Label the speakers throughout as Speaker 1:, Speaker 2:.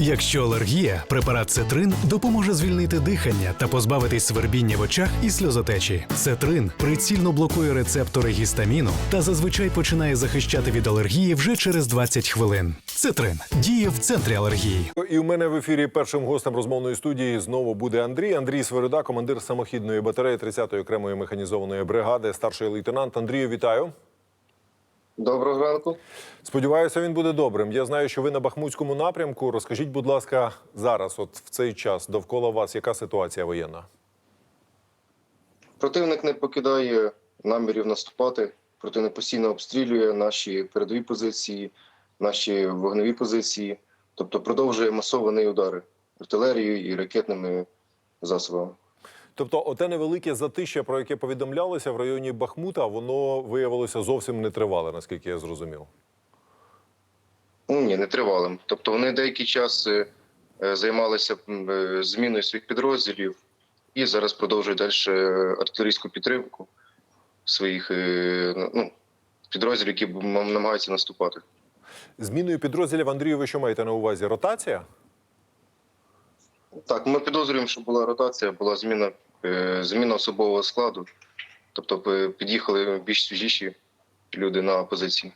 Speaker 1: Якщо алергія, препарат Цетрин допоможе звільнити дихання та позбавитись свербіння в очах і сльозотечі. Цетрин прицільно блокує рецептори гістаміну та зазвичай починає захищати від алергії вже через 20 хвилин. Цетрин діє в центрі алергії.
Speaker 2: І у мене в ефірі першим гостем розмовної студії знову буде Андрій. Андрій Сверида, командир самохідної батареї 30-ї окремої механізованої бригади, старший лейтенант. Андрію, вітаю.
Speaker 3: Доброго ранку.
Speaker 2: Сподіваюся, він буде добрим. Я знаю, що ви на Бахмутському напрямку. Розкажіть, будь ласка, зараз, от в цей час, довкола вас, яка ситуація воєнна?
Speaker 3: Противник не покидає намірів наступати. Противник постійно обстрілює наші передові позиції, наші вогневі позиції, тобто продовжує масовані удари артилерією і ракетними засобами.
Speaker 2: Тобто, оте невелике затища, про яке повідомлялося в районі Бахмута, воно виявилося зовсім нетривале, наскільки я зрозумів.
Speaker 3: Ні, не тривалим. Тобто вони деякий час е, е, займалися е, зміною своїх підрозділів і зараз продовжують далі артилерійську підтримку своїх ну, підрозділів, які намагаються наступати.
Speaker 2: Зміною підрозділів Андрію, ви що маєте на увазі? Ротація?
Speaker 3: Так, ми підозрюємо, що була ротація, була зміна, зміна особового складу. Тобто е, під'їхали більш свіжіші люди на позиції.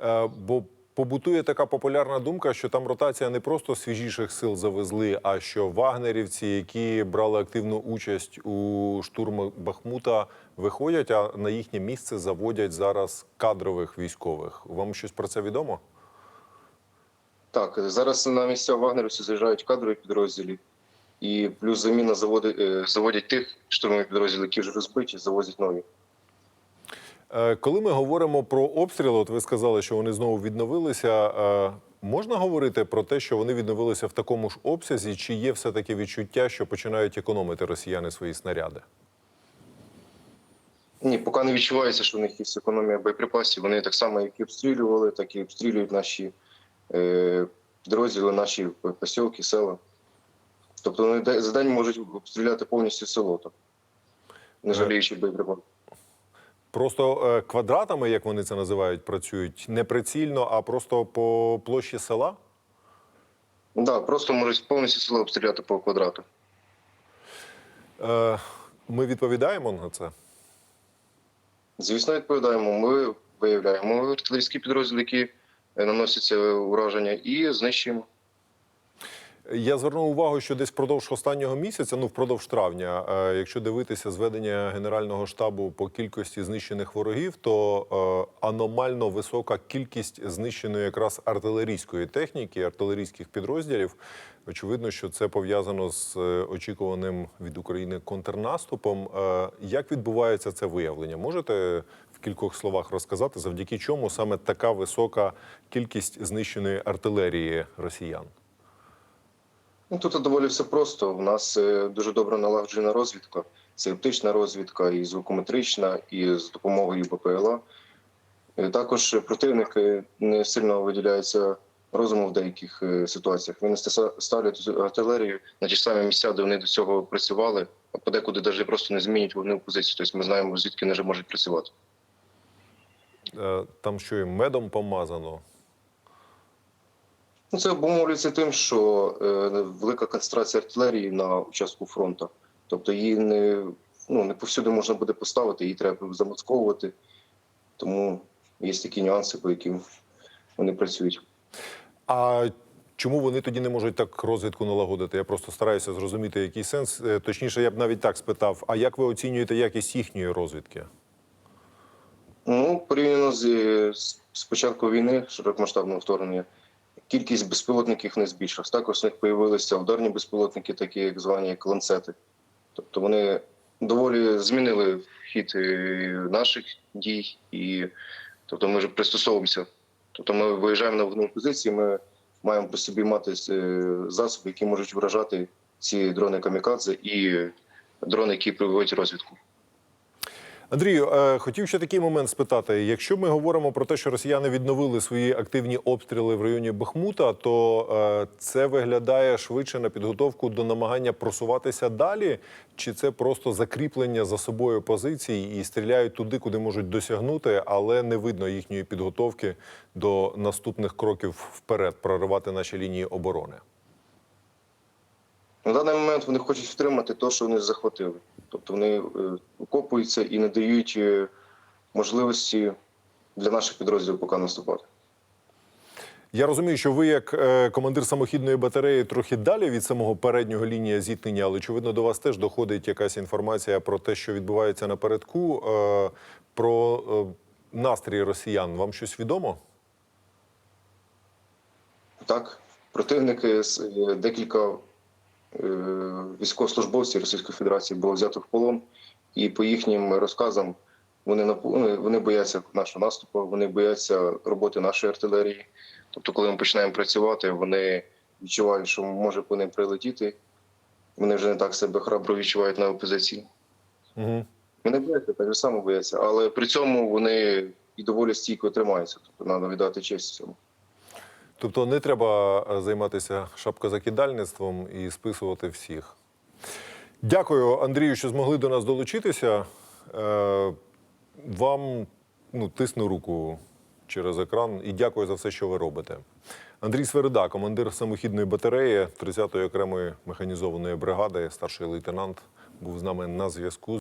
Speaker 2: Е, бо побутує така популярна думка, що там ротація не просто свіжіших сил завезли, а що вагнерівці, які брали активну участь у штурмах Бахмута, виходять, а на їхнє місце заводять зараз кадрових військових. Вам щось про це відомо?
Speaker 3: Так, зараз на місця вагнерівці заїжджають кадрові підрозділі, і плюс заміна заводить, е, заводять тих штурмових підрозділів, які вже розбиті, завозять нові.
Speaker 2: Е, Коли ми говоримо про обстріли, от ви сказали, що вони знову відновилися. е, Можна говорити про те, що вони відновилися в такому ж обсязі, чи є все таки відчуття, що починають економити росіяни свої снаряди?
Speaker 3: Ні, поки не відчувається, що в них є економія боєприпасів. Вони так само, як і обстрілювали, так і обстрілюють наші підрозділи, наші посілки, села. Тобто вони за день можуть обстріляти повністю село, так, не жаліючи боєприпасів.
Speaker 2: Просто е, квадратами, як вони це називають, працюють не прицільно, а просто по площі села.
Speaker 3: Так, да, просто можуть повністю село обстріляти по квадрату.
Speaker 2: Е, Ми відповідаємо на це.
Speaker 3: Звісно, відповідаємо. Ми виявляємо артилерійські підрозділи, які е, наносяться ураження, і знищуємо.
Speaker 2: Я звернув увагу, що десь впродовж останнього місяця, ну впродовж травня, е, якщо дивитися зведення Генерального штабу по кількості знищених ворогів, то е, аномально висока кількість знищеної якраз артилерійської техніки, артилерійських підрозділів. Очевидно, що це пов'язано з е, очікуваним від України контрнаступом. Як відбувається це виявлення? Можете в кількох словах розказати, завдяки чому саме така висока кількість знищеної артилерії росіян?
Speaker 3: Ну, тут доволі все просто. У нас е, дуже добре налагоджена розвідка. Це оптична розвідка, і звукометрична, і з допомогою БПЛА. Е, Також противник е, не сильно виділяється розуму в деяких е, ситуаціях. Вони ставлять артилерію на ті самі місця, де вони до цього працювали, а подекуди навіть просто не змінюють вогневу позицію. Тобто ми знаємо, звідки вони вже можуть працювати.
Speaker 2: Там що і медом помазано.
Speaker 3: Ну, це обумовлюється тим, що е, велика концентрація артилерії на участку фронту. Тобто її не, ну, не повсюди можна буде поставити, її треба замацьковувати. Тому є такі нюанси, по яким вони працюють.
Speaker 2: А чому вони тоді не можуть так розвідку налагодити? Я просто стараюся зрозуміти, який сенс. Е, Точніше, я б навіть так спитав: а як ви оцінюєте якість їхньої розвідки?
Speaker 3: Ну, порівняно з, з, з початку війни, широкомасштабного вторгнення, кількість безпілотників не збільшилась. Також в них з'явилися ударні безпілотники, такі як звані як ланцети. Тобто вони доволі змінили хід е, наших дій, і тобто ми вже пристосовуємося. Тобто ми виїжджаємо на вогневу позиції, ми маємо при собі мати е, засоби, які можуть вражати ці дрони камікадзе і дрони, які проводять розвідку.
Speaker 2: Андрію, е, хотів ще такий момент спитати: якщо ми говоримо про те, що росіяни відновили свої активні обстріли в районі Бахмута, то е, це виглядає швидше на підготовку до намагання просуватися далі, чи це просто закріплення за собою позицій і стріляють туди, куди можуть досягнути, але не видно їхньої підготовки до наступних кроків вперед, проривати наші лінії оборони.
Speaker 3: На даний момент вони хочуть втримати те, що вони захватили. Тобто вони е, окопуються і не дають е, можливості для наших підрозділів поки наступати.
Speaker 2: Я розумію, що ви, як е, командир самохідної батареї, трохи далі від самого переднього лінія зіткнення, але очевидно до вас теж доходить якась інформація про те, що відбувається напередку, про настрій росіян. Вам щось відомо?
Speaker 3: Так, противники декілька військовослужбовців Російської Федерації було взято в полон, і по їхнім розказам вони ну, вони бояться нашого наступу, вони бояться роботи нашої артилерії. Тобто, коли ми починаємо працювати, вони відчувають, що може по ним прилетіти. Вони вже не так себе храбро відчувають на опозиції.
Speaker 2: Угу.
Speaker 3: Вони бояться, так же само бояться, але при цьому вони і доволі стійко тримаються. Тобто треба віддати честь цьому.
Speaker 2: Тобто не треба е, займатися шапкозакидальництвом і списувати всіх. Дякую, Андрію, що змогли до нас долучитися. Е, Вам ну, тисну руку через екран і дякую за все, що ви робите. Андрій Сверида, командир самохідної батареї 30-ї окремої механізованої бригади, старший лейтенант, був з нами на зв'язку.